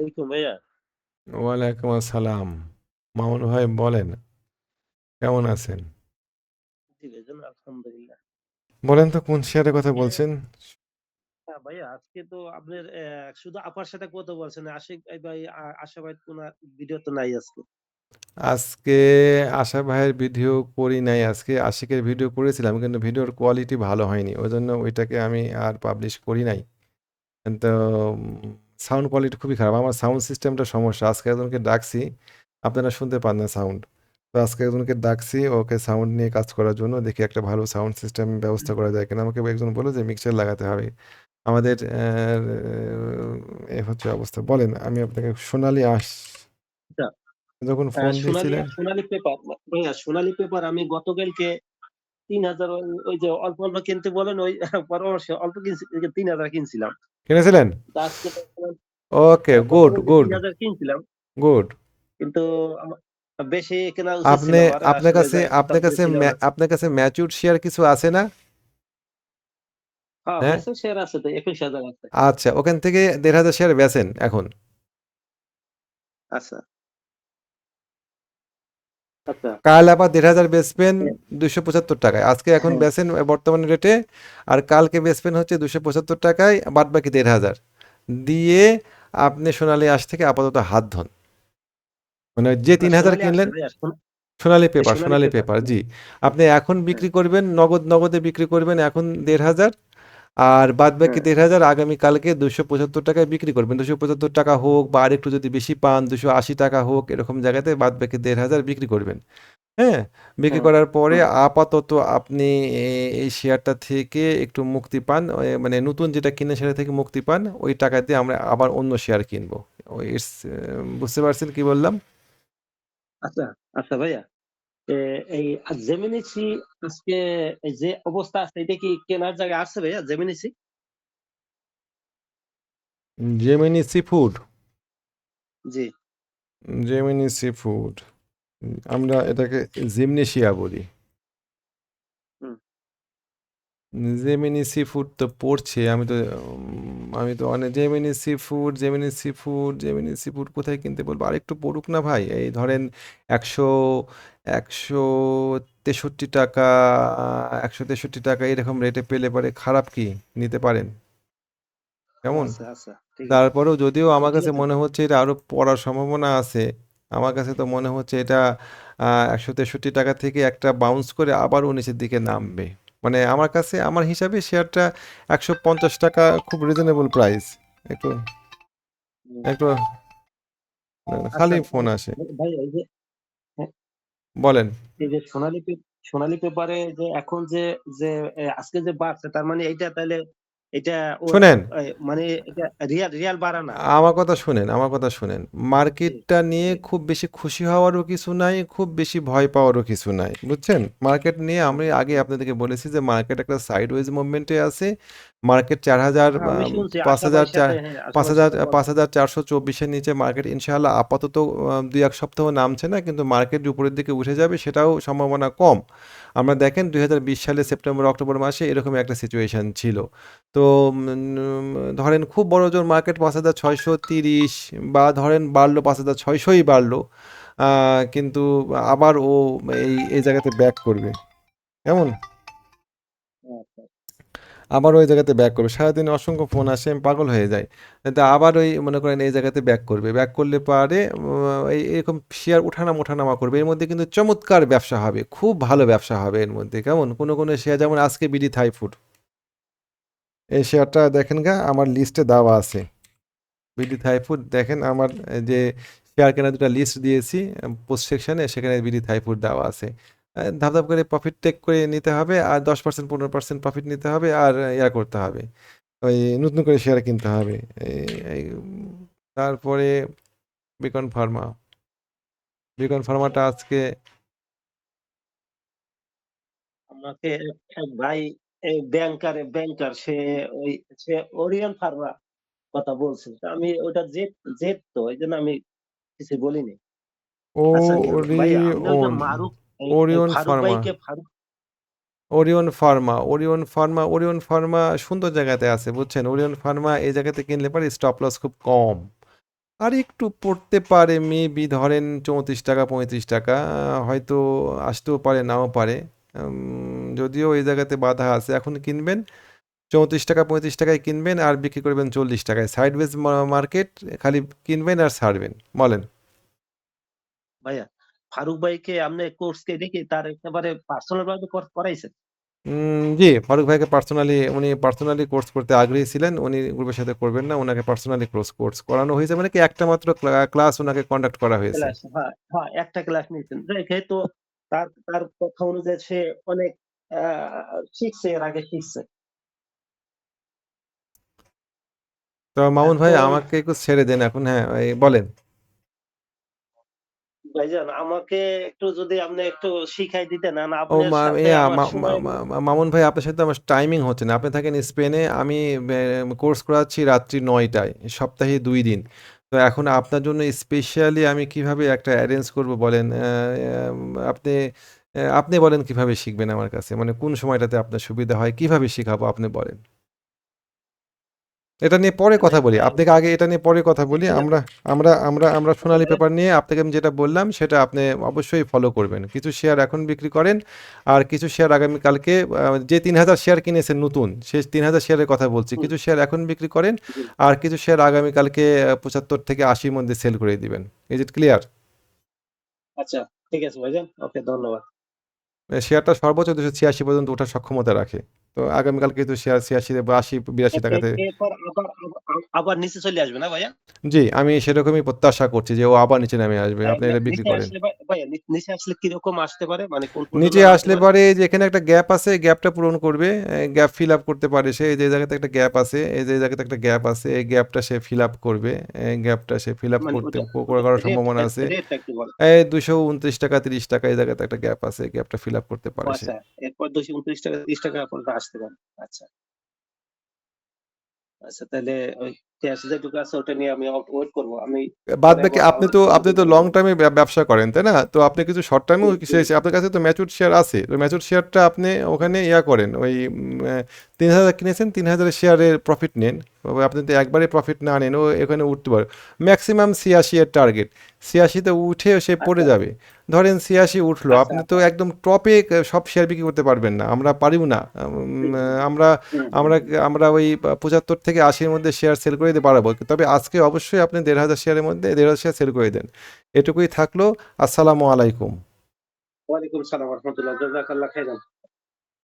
আলাইকুম ভাইয়া। ওয়ালাইকুম আসসালাম। মামুন ভাই বলেন কেমন আছেন? জি ভাইজান আলহামদুলিল্লাহ। বলেন তো কোন শেয়ারের কথা বলছেন? হ্যাঁ ভাইয়া আজকে তো আপনার আহ, শুধু আপার সাথে কথা বলছেন আশিক ভাই ভাই আ- আশা ভাই কোন ভিডিও তো নাই আজকে। আজকে আশা ভাইয়ের ভিডিও করি নাই আজকে আশিকের ভিডিও করেছিলাম কিন্তু ভিডিওর কোয়ালিটি ভালো হয়নি ওই জন্য ওইটাকে আমি আর পাবলিশ করি নাই। তো সাউন্ড কোয়ালিটি খুবই খারাপ। আমার সাউন্ড সিস্টেমটা সমস্যা। আজকে একজনকে ডাকছি আপনারা শুনতে পান না সাউন্ড। তো আজকে একজনকে ডাকছি ওকে সাউন্ড নিয়ে কাজ করার জন্য দেখি একটা ভালো সাউন্ড সিস্টেম ব্যবস্থা করা যায় কিনা। আমাকে একজন বলল যে মিক্সার লাগাতে হবে। আমাদের এ হচ্ছে অবস্থা। বলেন আমি আপনাকে সোনালি আস আচ্ছা, যখন ফোন দিয়েছিলেন সোনালী পেপার ভাইয়া সোনালী পেপার আমি গতকালকে তিন হাজার ওই- যে অল্প অল্প কিনতে বলেন ওই পরামর্শে অল্প কিনছি তিন হাজার কিনছিলাম। কিনেছিলেন? Okay good good. তিন হাজার কিনছিলাম। গুড। কিন্তু বেশি কেনা আপনি আপনার কাছে আপনার কাছে আপনার কাছে ম্যাচিউর শেয়ার কিছু আছে না? হ্যাঁ হ্যাঁ? শেয়ার আছে তো একুশ হাজার আছে। আচ্ছা ওখান থেকে দেড় হাজার শেয়ার বেচেন এখন। আচ্ছা। কাল আবার দেড় হাজার বেচবেন দুশো পঁচাত্তর টাকায়। আজকে এখন হ্যাঁ। বেচেন বর্তমান রেটে আর কালকে বেচবেন হচ্ছে দুশো পঁচাত্তর টাকায় বাদ বাকি দেড় হাজার। দিয়ে আপনি সোনালি আঁশ থেকে আপাতত হাত ধন। মানে যে তিন হাজার কিনলেন Sonali paper Sonali paper, paper ji. আপনি এখন বিক্রি করবেন নগদ নগদে বিক্রি করবেন এখন দেড় হাজার। আর বাদ বাকি হ্যাঁ। দেড় হাজার আগামীকালকে দুশো পঁচাত্তর টাকায় বিক্রি করবেন। দুশো পঁচাত্তর টাকা হোক বা আরেকটু যদি বেশি পান দুশো আশি টাকা হোক এরকম জায়গাতে বাদ বাকি দেড় হাজার বিক্রি করবেন। হ্যাঁ বিক্রি করার পরে আপাতত আপনি এই শেয়ারটা থেকে একটু মুক্তি পান। মানে নতুন যেটা কিনে সেটা থেকে মুক্তি পান। ওই টাকা দিয়ে আমরা আবার অন্য শেয়ার কিনবো। বুঝতে পারছেন কি বললাম? আচ্ছা আচ্ছা ভাইয়া। এই জেমিনিসি আজকে যে অবস্থা আছে এটা কি কেনার আছে ভাইয়া Gemini sea Gemini sea food ji. Gemini sea food আমরা এটাকে জিমনেশিয়া বলি। হুম। জেমিনি সি ফুড তো পড়ছে আমি তো আমি তো অনেক Gemini sea food Gemini sea food Gemini sea food কোথায় কিনতে বলব? আরেকটু পড়ুক না ভাই? এই ধরেন একশো একশো তেষট্টি টাকা একশো তেষট্টি টাকা এরকম রেটে পেলে পরে খারাপ কি? নিতে পারেন। কেমন? আচ্ছা আচ্ছা তারপরেও যদিও আমার কাছে মনে হচ্ছে এটা আরও পড়ার সম্ভাবনা আছে আমার কাছে তো মনে হচ্ছে এটা একশো তেষট্টি টাকা থেকে একটা বাউন্স করে আবারও নিচের দিকে নামবে। মানে আমার কাছে আমার হিসাবে শেয়ারটা একশো পঞ্চাশ টাকা খুব রিজনেবল প্রাইস একটু একটু খালি আচ্ছা, ফোন আসে। ভাই এই যে বলেন। এই যে সোনালী সোনালী পেপারে যে এখন যে যে আজকে যে বাড়ছে তার মানে এইটা তাহলে এটা মানে এটা রিয়াল রিয়াল বাড়া না। আমার কথা শুনেন আমার কথা শুনেন। মার্কেটটা নিয়ে খুব বেশি খুশি হওয়ারও কিছু নাই খুব বেশি ভয় পাওয়ারও কিছু নাই বুঝছেন? মার্কেট নিয়ে আমি আগে আপনাদেরকে বলেছি যে মার্কেট একটা সাইড ওয়েজ মুভমেন্টে আছে মার্কেট চার হাজার হ্যাঁ, আমি শুনছি, পাঁচ হাজার চার হ্যাঁ, পাঁচ হাজার পাঁচ হাজার চারশো চব্বিশের নিচে মার্কেট ইনশাআল্লাহ আপাতত আহ, দুই এক সপ্তাহ নামছে না কিন্তু মার্কেট উপরের দিকে উঠে যাবে সেটাও সম্ভাবনা কম। আমরা দেখেন দুই হাজার বিশ সালে সেপ্টেম্বর অক্টোবর মাসে এরকম একটা সিচুয়েশন ছিল। তো উম, ধরেন খুব বড় জোর মার্কেট পাঁচ হাজার ছয়শো তিরিশ বা ধরেন বাড়লো পাঁচ হাজার ছয়শোই বাড়লো আহ, কিন্তু আবার ও এই এই জায়গাতে ব্যাক করবে। কেমন? আবার ওই জায়গাতে ব্যাক করবে। সারাদিন অসংখ্য ফোন আসে, আমি পাগল হয়ে যায় তা আবার ওই মনে করেন এই জায়গাতে ব্যাক করবে। ব্যাক করলে পারে এই এরকম শেয়ার ওঠানামা ওঠানামা করবে। এর মধ্যে কিন্তু চমৎকার ব্যবসা হবে, খুব ভালো ব্যবসা হবে এর মধ্যে। কেমন? কোনো কোনো শেয়ার যেমন আজকে বিডি থাই ফুড এই শেয়ারটা দেখেন গা, আমার লিস্টে দেওয়া আছে। বিডি থাই ফুড দেখেন আমার যে শেয়ার কেনার দুটো লিস্ট দিয়েছি পোস্ট সেকশনে সেখানে বিডি থাই ফুড দেওয়া আছে। ধাপ ধাপ করে প্রফিট টেক করে নিতে হবে আর দশ পার্সেন্ট পনেরো পার্সেন্ট প্রফিট নিতে হবে আর ইয়া করতে হবে। ওই নতুন করে শেয়ার কিনতে হবে। তারপরে বিকন ফার্মা বিকন ফার্মাটা আজকে আমাকে এক- ভাই ব্যাংকার ব্যাংকার সে ওই সে ওরিয়ন ফার্মা কথা বলছে। আমি ওটা জেদ জেদ তো এই জন্য আমি কিছু বলিনি। আচ্ছা আপনি ওরিয়ন মারুফ ওরিয়ন ফার্মা ভাইকে Faruk Orion pharma Orion pharma Orion pharma সুন্দর জায়গাতে আছে বুঝছেন? ওরিয়ন ফার্মা এই জায়গাতে কিনলে পারে স্টপ লস খুব কম। আর একটু পড়তে পারে মেবি ধরেন চৌত্রিশ টাকা পঁয়ত্রিশ টাকা হয়তো আসতেও পারে নাও পারে। যদিও এই জায়গাতে বাধা আছে এখন কিনবেন চৌত্রিশ টাকা পঁয়ত্রিশ টাকায় কিনবেন আর বিক্রি করবেন চল্লিশ টাকায়। সাইডওয়েজ মার্কেট খালি কিনবেন আর ছাড়বেন বলেন। ভাইয়া ফারুক ভাইকে আপনি কোর্স কে দেখে তার একেবারে পার্সোনাল ভাবে কোর্স করাইছেন জি ফারুক ভাইকে পার্সোনালি উনি পার্সোনালি কোর্স করতে আগ্রহী ছিলেন উনি গ্রুপের সাথে করবেন না ওনাকে পার্সোনালি কোর্স কোর্স করানো হয়েছে মানে কি একটা মাত্র ক্লাস ওনাকে কন্ডাক্ট করা হয়েছে। হ্যাঁ হ্যাঁ একটা ক্লাস নিয়েছেন। তো তার তার কথা অনুযায়ী সে অনেক শিখছে এর আগে শিখছে। তো মামুন ভাই আমাকে একটু ছেড়ে দেন এখন হ্যাঁ বলেন। ভাইজান আমাকে একটু যদি আপনি একটু শিখাই দিতেন না ও আপনার মা সাথে ইয়া আমার মা- সময় মা- মা- মামুন ভাই আপনার সাথে আমার টাইমিং হচ্ছে না। আপনি থাকেন স্পেনে আমি কোর্স করাচ্ছি রাত্রি নয়টায় সপ্তাহে দুই দিন। তো এখন আপনার জন্য স্পেশালি আমি কীভাবে একটা অ্যারেঞ্জ করব বলেন? আহ, আহ, আপনি আহ, আপনি বলেন কীভাবে শিখবেন আমার কাছে? মানে কোন সময়টাতে আপনার সুবিধা হয়? কীভাবে শিখাবো আপনি বলেন? এটা নিয়ে পরে কথা বলি। আপনাকে আগে এটা নিয়ে পরে কথা বলি। আমরা আমরা আমরা আমরা সোনালী পেপার নিয়ে আপনাকে আমি যেটা বললাম সেটা আপনি অবশ্যই ফলো করবেন। কিছু শেয়ার এখন বিক্রি করেন আর কিছু শেয়ার আগামীকালকে যে তিন হাজার শেয়ার কিনেছেন নতুন সে তিন হাজার শেয়ারের কথা বলছি। কিছু শেয়ার এখন বিক্রি করেন আর কিছু শেয়ার আগামীকালকে পঁচাত্তর থেকে আশির মধ্যে সেল করে দিবেন। ইজ ইট ক্লিয়ার আচ্ছা ঠিক আছে ভাইজান। ওকে ধন্যবাদ। শেয়ারটা সর্বোচ্চ দুশো ছিয়াশি পর্যন্ত ওঠার সক্ষমতা রাখে। তো আগামীকালকে কিন্তু শেয়ার বা টাকাতে এরপর আবার নিচে চলে আসবে না ভাইয়া? জি আমি সেরকমই প্রত্যাশা করছি যে ও আবার নিচে নামে আসবে। আপনি এটা বিক্রি করেন। ভাইয়া নিচে আসলে আসতে পারে? মানে কোন নিচে আসলে পারে? পরে? যে এখানে একটা গ্যাপ আছে গ্যাপটা পূরণ করবে। গ্যাপ ফিল আপ করতে পারে সে এই যে জায়গাতে একটা গ্যাপ আছে এই যে জায়গাতে একটা গ্যাপ আছে এই গ্যাপটা সে ফিল আপ করবে। গ্যাপটা সে ফিল আপ মানে করতে করার সম্ভাবনা আছে। এই দুশো উনত্রিশ টাকা তিরিশ টাকা এই জায়গাতে একটা গ্যাপ আছে গ্যাপটা ফিল আপ করতে পারে সে। আচ্ছা এরপর টাকা ত্রিশ টাকা পর্যন্ত আসতে পারে। আচ্ছা। আচ্ছা তাহলে ওই যেটুকু আছে ওটা নিয়ে আমি ওয়েট করব। আমি বাদ বাকি আপনি তো আপনি তো লং টার্মে ব্যবসা করেন তাই না? তো আপনি কিছু শর্ট টার্মেও হুম, হুম। আপনার কাছে তো ম্যাচুর শেয়ার আছে। তো ম্যাচুর শেয়ারটা আপনি ওখানে ইয়া করেন ওই তিন হাজার কিনেছেন তিন হাজারের শেয়ারের প্রফিট নেন। আপনি তো একবারে প্রফিট না নেন ও এখানে উঠতে পারে। ম্যাক্সিমাম ছিয়াশি এর টার্গেট ছিয়াশিতে উঠে সে পড়ে আচ্ছা। যাবে। ধরেন ছিয়াশি উঠল আচ্ছা, আপনি তো একদম টপে সব শেয়ার বিক্রি করতে পারবেন না আমরা পারিও না। আমরা আমরা আমরা ওই পঁচাত্তর থেকে আশির মধ্যে শেয়ার সেল করে দিতে পারব। তবে আজকে অবশ্যই আপনি দেড় হাজার শেয়ারের মধ্যে দেড় হাজার শেয়ার সেল করে দেন। এটুকুই থাকল আসসালামু আলাইকুম। ওয়ালাইকুম সালাম রহমতুল্লাহ জাজাকাল্লাহ খাইরান